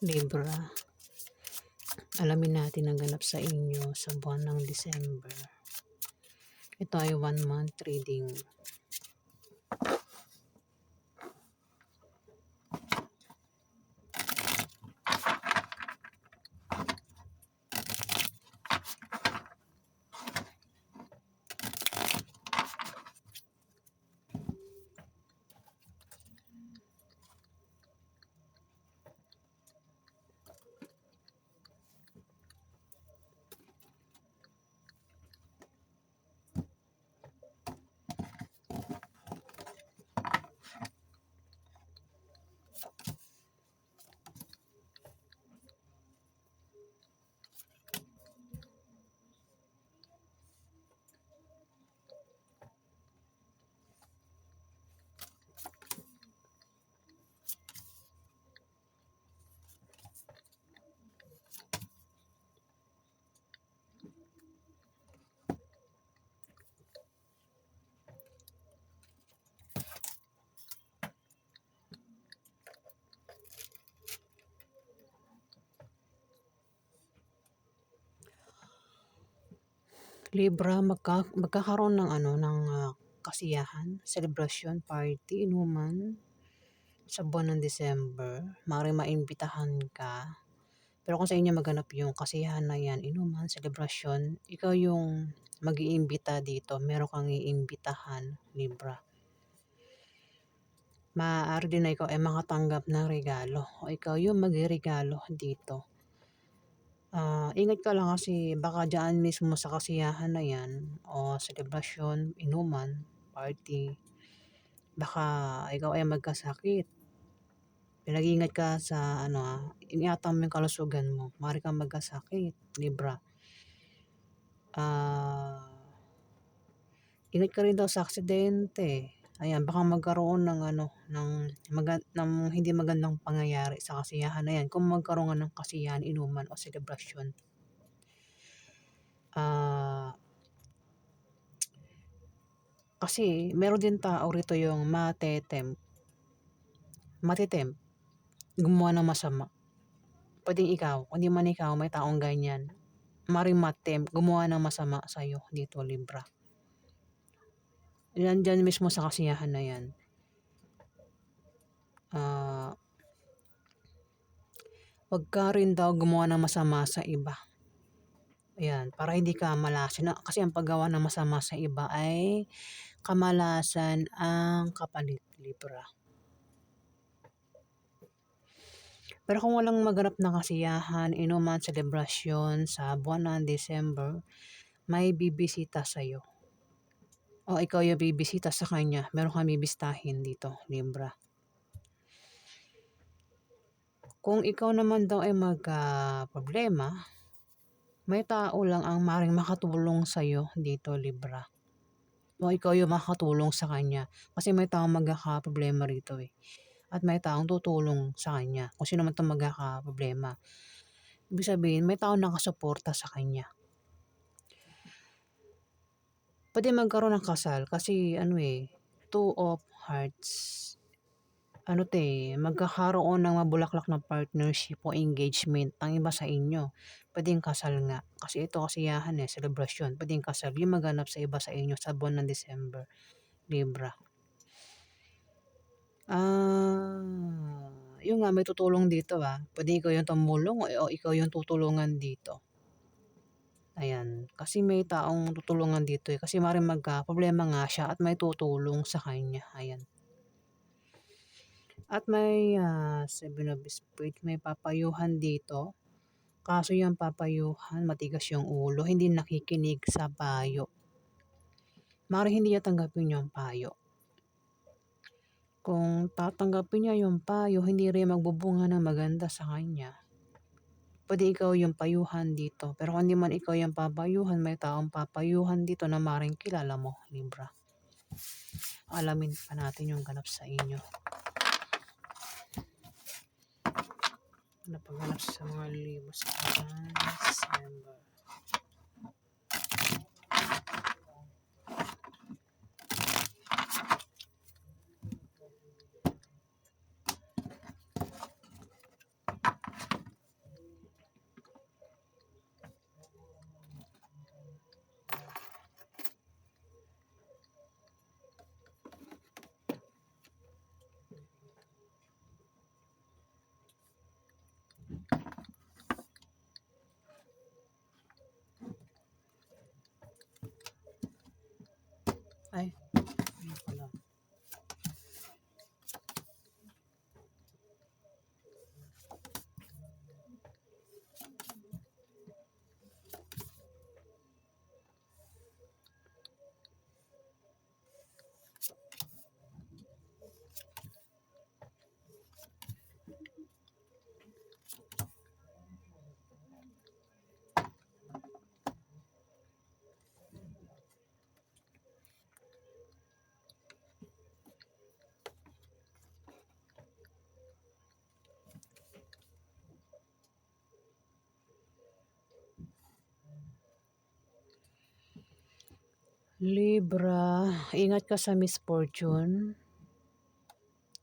Libra. Alamin natin ang ganap sa inyo sa buwan ng December. Ito ay one month reading. Libra, magka, magkakaroon ng ano, ng ah, kasiyahan, celebration, party, inuman sa buwan ng December. Maaaring maimbitahan ka. Pero kung sa inyo maganap yung kasiyahan na yan, inuman, celebration, ikaw yung mag-iimbita dito. Meron kang iimbitahan, Libra. Maaari din na ikaw ay makatanggap ng regalo o ikaw yung mag-regalo dito. Ah, ingat ka lang kasi baka diyan mismo sa kasiyahan na yan o selebrasyon, inuman, party, baka ikaw ay magkasakit. Pinag-ingat ka sa ano ah, iniatang mo yung kalusugan mo. Maaari kang magkasakit, Libra. Ah, ingat ka rin daw sa aksidente. Ayan, baka magkaroon ng ano, ng, maga, ng hindi magandang pangyayari sa kasiyahan na yan. Kung magkaroon nga ng kasiyahan, inuman o selebrasyon. Ah, kasi meron din tao rito yung matetem. Matitem. Gumawa ng masama. Pwedeng ikaw, hindi man ikaw, may taong ganyan. Maring matem, gumawa ng masama sa'yo dito, Libra. Yan dyan mismo sa kasiyahan na yan. Ah, wag ka rin daw gumawa ng masama sa iba. Ayan, para hindi ka malasin. Na- Kasi ang paggawa ng masama sa iba ay kamalasan ang kapalit, Libra. Pero kung walang maganap na kasiyahan, inuman, selebrasyon sa buwan ng December, may bibisita sa'yo. O ikaw yung bibisita sa kanya. Meron kang bibistahin dito, Libra. Kung ikaw naman daw ay magka-problema, may tao lang ang maring makatulong sa'yo dito, Libra. O ikaw yung makatulong sa kanya. Kasi may taong magkaka-problema rito eh. At may taong tutulong sa kanya. Kung sino man itong magkaka-problema. Ibig sabihin, may taong nakasuporta sa kanya. Pwede magkaroon ng kasal kasi ano eh, two of hearts. Ano te, magkakaroon ng mabulaklak na partnership o engagement ang iba sa inyo. Pwedeng kasal nga. Kasi ito kasiyahan eh, celebration. Pwedeng kasal. Yung maganap sa iba sa inyo sa buwan ng December. Libra. Ah, yung nga may tutulong dito ah. Pwede ikaw yung tumulong o, o ikaw yung tutulungan dito. Ayan, kasi may taong tutulungan dito eh. Kasi maaaring magka-problema nga siya at may tutulong sa kanya. Ayan. At may ah, Seven of Spades, may papayuhan dito. Kaso yung papayuhan, matigas yung ulo, hindi nakikinig sa payo. Maaaring hindi niya tanggapin yung payo. Kung tatanggapin niya yung payo, hindi rin magbubunga ng maganda sa kanya. Pwede ikaw yung payuhan dito. Pero kung hindi man ikaw yung papayuhan, may taong papayuhan dito na maring kilala mo, Libra. Alamin pa natin yung ganap sa inyo. Ano pa ganap sa mga libo sa December? Libra, ingat ka sa misfortune.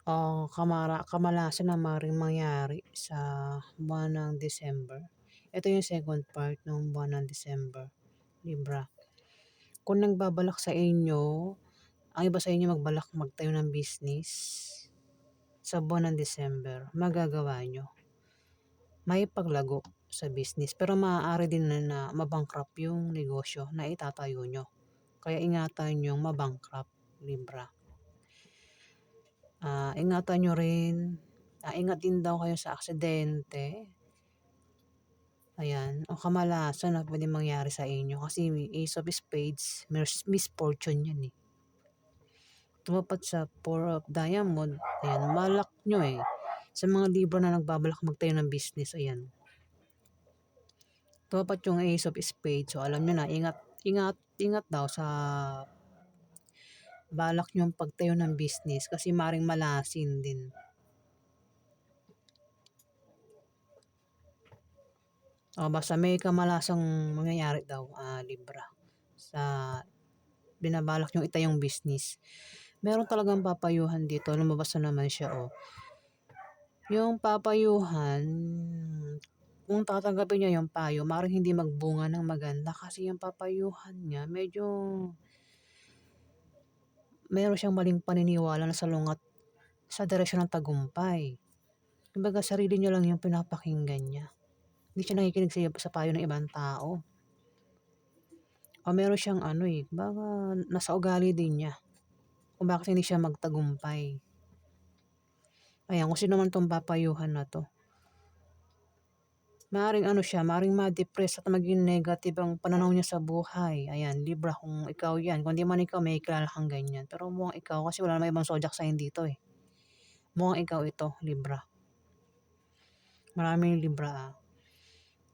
O kamara kamalasan na maaaring mangyari sa buwan ng December. Ito yung second part ng buwan ng December, Libra. Kung nagbabalak sa inyo, ang iba sa inyo magbalak magtayo ng business sa buwan ng December, magagawa nyo. May paglago sa business, pero maaari din na, na mabankrupt yung negosyo na itatayo nyo. Kaya ingatan yung mabankrupt, Libra. Ah, ingatan nyo rin, ah, ingat din daw kayo sa aksidente. Ayan, o kamalasan na pwedeng mangyari sa inyo kasi Ace of Spades, mis misfortune yan eh. Tumapat sa Four of Diamond, ayan, malak nyo eh. Sa mga libro na nagbabalak magtayo ng business, ayan. Tumapat yung Ace of Spades, so alam nyo na, ingat, ingat, ingat daw sa balak nyong pagtayo ng business kasi maring malasin din. O basta may kamalasang mangyayari daw, ah, Libra, sa binabalak nyong itayong business. Meron talagang papayuhan dito, lumabas na naman siya, oh. Yung papayuhan, kung tatanggapin niya yung payo, maaaring hindi magbunga ng maganda kasi yung papayuhan niya medyo meron siyang maling paniniwala na salungat sa direksyon ng tagumpay. Kumbaga sarili niya lang yung pinapakinggan niya. Hindi siya nakikinig sa, sa payo ng ibang tao. O meron siyang ano eh, baka nasa ugali din niya. Kung bakit hindi siya magtagumpay. Ayan, kung sino man tong papayuhan na to. Maaring ano siya, maaring ma-depress at maging negative ang pananaw niya sa buhay. Ayan, Libra, kung ikaw yan. Kung di man ikaw, may kilala kang ganyan. Pero mukhang ikaw, kasi wala naman ibang zodiac sign dito eh. Mukhang ikaw ito, Libra. Maraming Libra ah.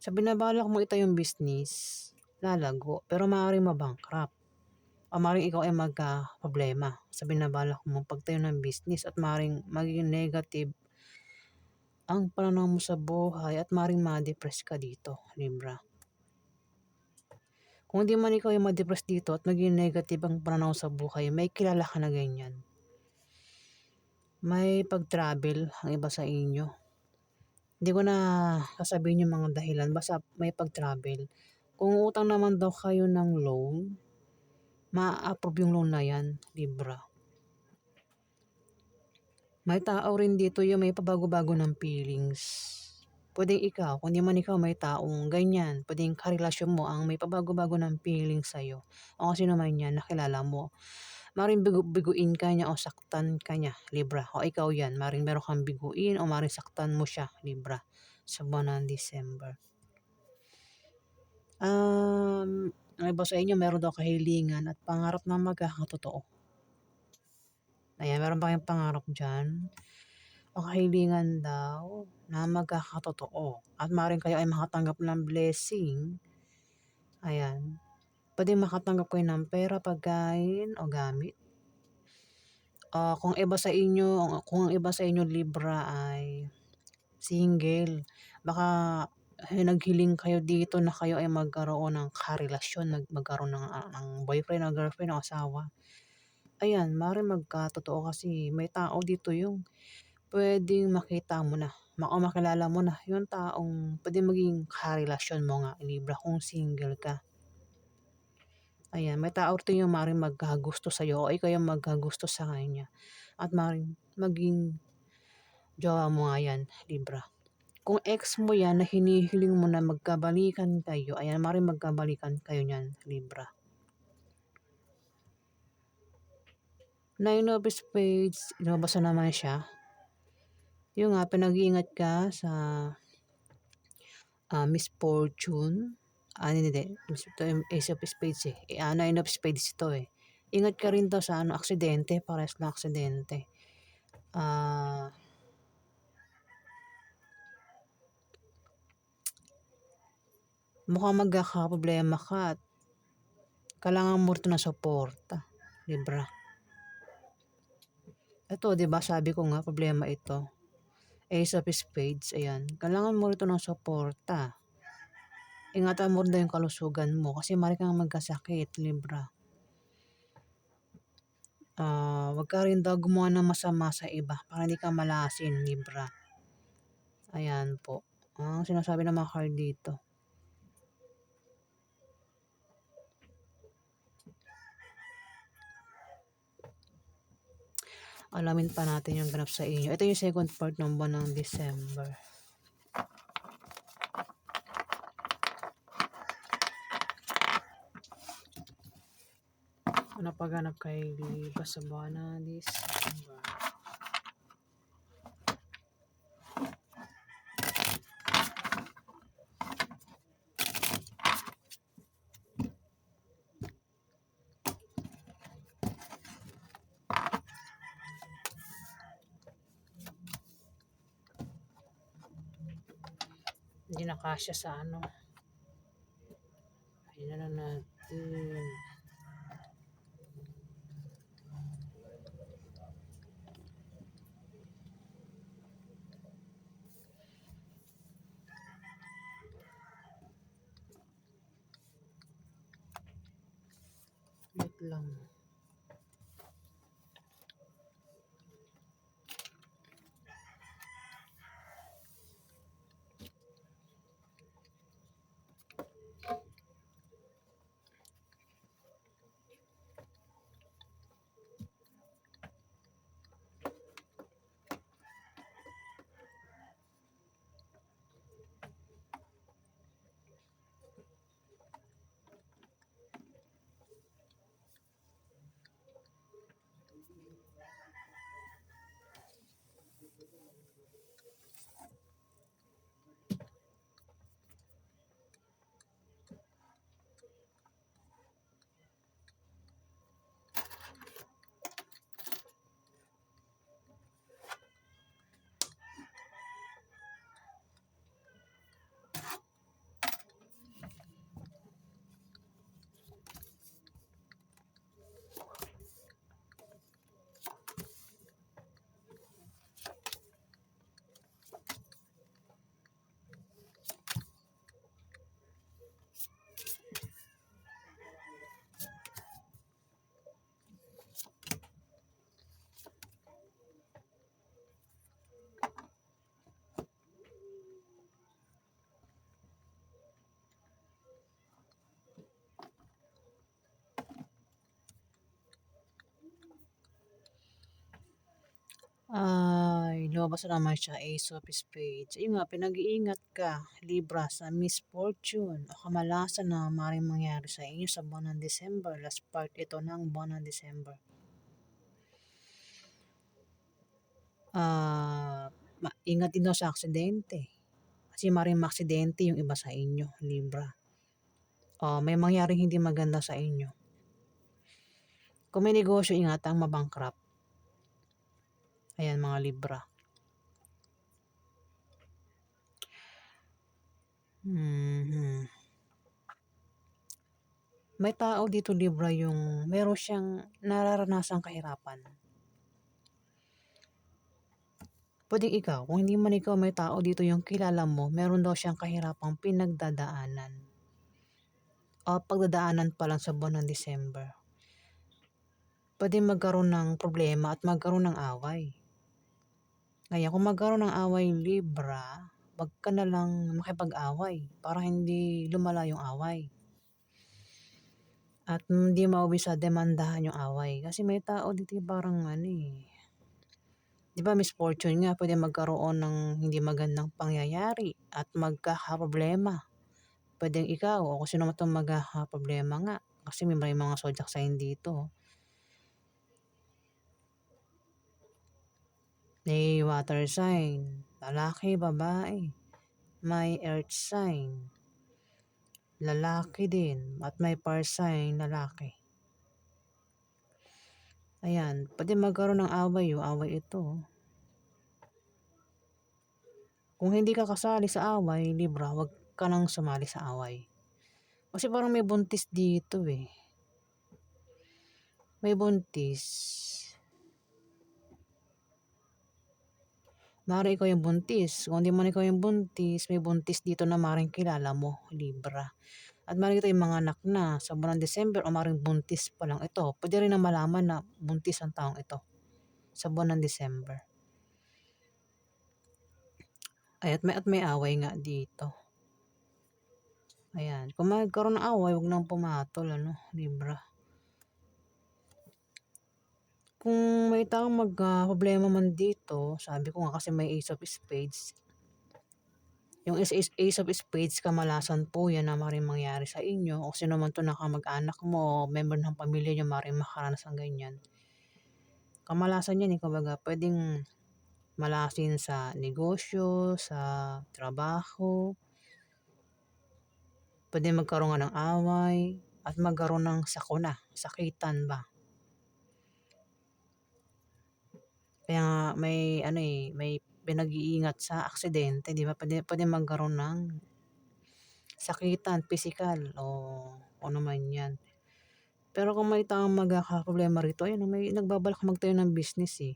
Sa binabalak mo ito yung business, lalago, pero maaaring mabankrupt. O maaaring ikaw ay magka-problema sa binabalak mo pagtayo ng business at maaaring maging negative ang pananaw mo sa buhay at maaaring ma-depress ka dito, Libra. Kung hindi man ikaw ay ma-depress dito at maging negative ang pananaw sa buhay, may kilala ka na ganyan. May pag-travel ang iba sa inyo. Hindi ko na sasabihin yung mga dahilan, basta may pag-travel. Kung utang naman daw kayo ng loan, ma-approve yung loan na yan, Libra. May tao rin dito yung may pabago-bago ng feelings. Pwedeng ikaw, kung di man ikaw may taong ganyan, pwedeng karelasyon mo ang may pabago-bago ng feelings sa'yo. O kasi naman yan, nakilala mo. Maring bigu biguin ka niya o saktan ka niya, Libra. O ikaw yan, maring meron kang biguin o maring saktan mo siya, Libra. Sa buwan ng December. Um, ang iba sa inyo, meron daw kahilingan at pangarap na magkakatotoo. Ayan, meron pa kayong pangarap dyan. O kahilingan daw na magkakatotoo. At maaaring kayo ay makatanggap ng blessing. Ayan. Pwede makatanggap kayo ng pera, pagkain o gamit. Uh, kung iba sa inyo, kung iba sa inyo Libra ay single, baka eh, naghiling kayo dito na kayo ay magkaroon ng karelasyon, mag magkaroon ng, uh, ng boyfriend o girlfriend o asawa. Ayan, maaaring magkatotoo kasi may tao dito yung pwedeng makita mo na o makilala mo na yung taong pwede maging karelasyon mo nga, Libra, kung single ka. Ayan, may tao rito yung maaaring magkagusto sa'yo o ikaw yung magkagusto sa kanya. At maaaring maging jowa mo nga yan, Libra. Kung ex mo yan na hinihiling mo na magkabalikan kayo, ayan, maaaring magkabalikan kayo niyan, Libra. Nine of Spades, lumabas na naman siya. Yung nga, pinag-iingat ka sa uh, misfortune. Ah, hindi. Ito yung Ace of Spades eh. Uh, Nine of Spades ito eh. Ingat ka rin daw sa ano, aksidente, pares na aksidente. Ah... Uh, mukhang magkakaproblema ka at kailangan mo ito na suporta. Libra. Ito, 'di ba sabi ko nga problema ito. Ace of Spades, ayan. Kailangan mo rito ng suporta. Ingatan mo rin yung kalusugan mo kasi mari kang magkasakit, Libra. Ah, wag ka rin daw gumawa ng masama sa iba para hindi ka malasin, Libra. Ayan po. Ang sinasabi ng mga card dito. Alamin pa natin yung ganap sa inyo. Ito yung second part ng buwan ng December. Ano pa ganap kay Libra sa buwan ng December? Hindi na kasya sa ano. Ayun na natin. Wait lang. Ay, lumabas na naman siya, Ace of Spades. Ayun nga, pinag-iingat ka, Libra, sa misfortune o kamalasan na maaaring mangyari sa inyo sa buwan ng December. Last part ito ng buwan ng December. Ah, ma- ingat din sa aksidente. Kasi maaaring maaksidente yung iba sa inyo, Libra. O may mangyaring hindi maganda sa inyo. Kung may negosyo, ingatang mabankrupt. Ayan mga Libra. Mhm. May tao dito Libra yung meron siyang nararanasang kahirapan. Pwedeng ikaw, kung hindi man ikaw may tao dito yung kilala mo, meron daw siyang kahirapang pinagdadaanan. O pagdadaanan pa lang sa buwan ng December. Pwede magkaroon ng problema at magkaroon ng away. Kaya kung magkaroon ng away Libra, wag ka na lang makipag-away para hindi lumala yung away. At hindi mauwi sa demandahan yung away. Kasi may tao dito parang ano eh. Di ba misfortune nga, pwede magkaroon ng hindi magandang pangyayari at magkakaproblema. Pwedeng ikaw o kung sino man itong magkakaproblema nga. Kasi may mga zodiac sign dito. May water sign, lalaki, babae. May earth sign, lalaki din. At may fire sign, lalaki. Ayan, pwede magkaroon ng away yung away ito. Kung hindi ka kasali sa away, Libra, wag ka nang sumali sa away. Kasi parang may buntis dito eh. May buntis. Mari ikaw yung buntis. Kung hindi man ikaw yung buntis, may buntis dito na maring kilala mo, Libra. At maaaring ito yung mga anak na sa buwan ng December o maaaring buntis pa lang ito. Puwede rin na malaman na buntis ang taong ito sa buwan ng December. Ay, at may at may away nga dito. Ayan, kung magkaroon ng away, huwag nang pumatol ano, Libra. Kung may taong mag ah, problema man dito, sabi ko nga kasi may Ace of Spades. Yung Ace, of Spades, kamalasan po yan na maaaring mangyari sa inyo o sino man to na kamag-anak mo, member ng pamilya niyo maaaring makaranas ng ganyan. Kamalasan yan eh, kumbaga pwedeng malasin sa negosyo, sa trabaho, pwede magkaroon nga ng away, at magkaroon ng sakuna, sakitan ba. Kaya nga may ano eh, may pinag-iingat sa aksidente, di ba? Pwede, pwede magkaroon ng sakitan, physical, o ano man yan. Pero kung may taong magkakaproblema rito, ayun, may nagbabalak magtayo ng business eh.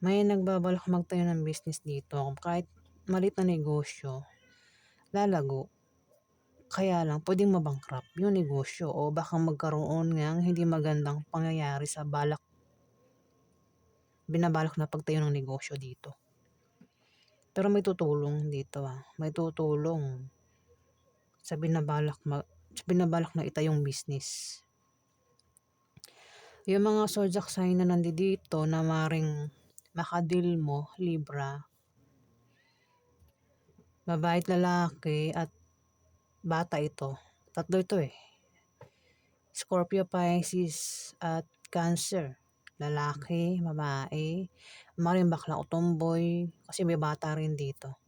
May nagbabalak magtayo ng business dito. Kahit maliit na negosyo, lalago. Kaya lang, pwedeng mabankrupt yung negosyo o baka magkaroon ng hindi magandang pangyayari sa balak binabalak na pagtayo ng negosyo dito. Pero may tutulong dito ah. May tutulong sa binabalak mag, sa binabalak na itayong business. Yung mga zodiac sign na nandito na maring makadil mo, Libra, babae at lalaki at bata ito. Tatlo ito eh. Scorpio, Pisces at Cancer. Lalaki, babae, maring bakla o tomboy, kasi may bata rin dito.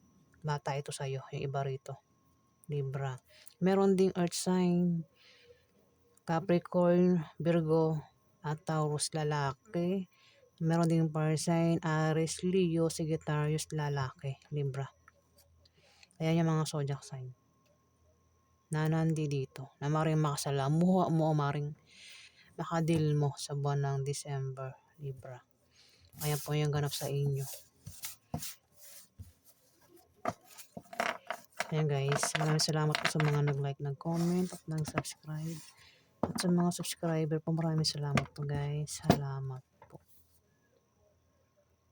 Bata ito sa'yo, yung iba rito. Libra. Meron ding earth sign, Capricorn, Virgo, at Taurus lalaki. Meron ding fire sign, Aries, Leo, Sagittarius lalaki, Libra. Ayan yung mga zodiac sign na nandi dito na maring makasalamuha mo o maring makadil mo sa buwan ng December, Libra. Ayan po yung ganap sa inyo. Ayan guys, maraming salamat po sa mga nag-like, nag-comment at nag-subscribe. At sa mga subscriber po, maraming salamat po guys. Salamat.